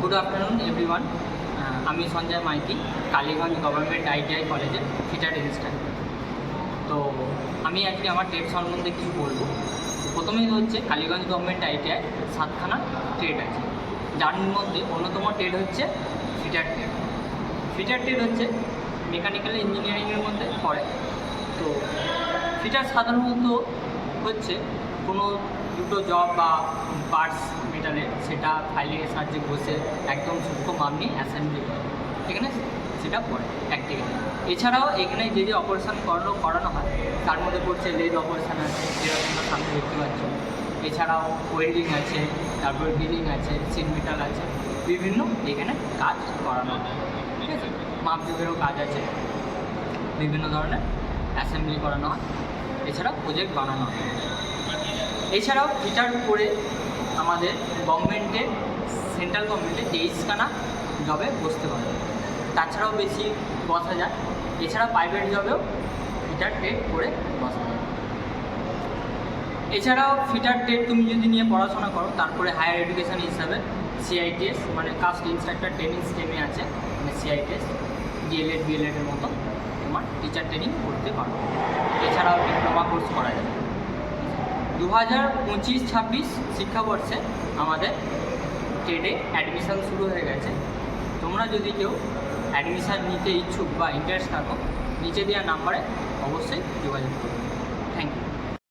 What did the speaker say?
Good afternoon everyone আমি Sanjay Maiti, Kaliganj government ITI কলেজে fitter register তো আমি আজকে আমার ট্রেড সম্বন্ধে কিছু বলব। প্রথমেই হচ্ছে কালীগঞ্জ গভর্নমেন্ট আইটিআই সাতখানা ট্রেড আছে। যার মধ্যে অন্যতম ট্রেড হচ্ছে ফিটার ট্রেড ফিটার ট্রেড হচ্ছে মেকানিক্যাল ইঞ্জিনিয়ারিংয়ের মধ্যে পড়ে। তো ফিটার সাধারণত হচ্ছে কোনো দুটো জব বা পার্টস মেটালে সেটা ফাইলের সাহায্যে বসে একদম সূক্ষ্ম মাপ নিয়ে অ্যাসেম্বলি করে। এখানে সেটা পড়ে প্র্যাকটিক্যালি এছাড়াও এখানে যে যে অপারেশন করানো করানো হয়, তার মধ্যে পড়ছে লেদ অপারেশন আছে যেটা তোমরা সামনে দেখতে পাচ্ছ। এছাড়াও ওয়েল্ডিং আছে, তারপর ড্রিলিং আছে সিট মেটাল আছে, বিভিন্ন এখানে কাজ করানো হয়। ঠিক আছে? মাপযোগেরও কাজ আছে। বিভিন্ন ধরনের অ্যাসেম্বলি করানো হয়। এছাড়া প্রজেক্ট বানানো হয়। এছাড়াও ফিটার করে আমাদের গভর্নমেন্টের সেন্ট্রাল গভর্নমেন্টের তেইশখানা জবে বসতে পারে তাছাড়াও বেশি বসা যায় এছাড়া প্রাইভেট জবেও ফিটার ট্রেড করে বসা যায় এছাড়াও ফিটার ট্রেড তুমি যদি নিয়ে পড়াশোনা করো, তারপরে হায়ার এডুকেশন হিসাবে সিআইটিএস মানে কাস্ট ইনস্ট্রাক্টর ট্রেনিং স্কিমে আছে মানে সিআইটিএস ডিএলএড বিএলএড এর মতো তোমার টিচার ট্রেনিং করতে পারো এছাড়াও ডিপ্লোমা কোর্স করা যাবে। দু হাজার পঁচিশ ছাব্বিশ শিক্ষাবর্ষে আমাদের ট্রেডে অ্যাডমিশান শুরু হয়ে গেছে। তোমরা যদি কেউ অ্যাডমিশান নিতে ইচ্ছুক বা ইন্টারেস্ট থাকো, নিচে দেওয়া নাম্বারে অবশ্যই যোগাযোগ করবে।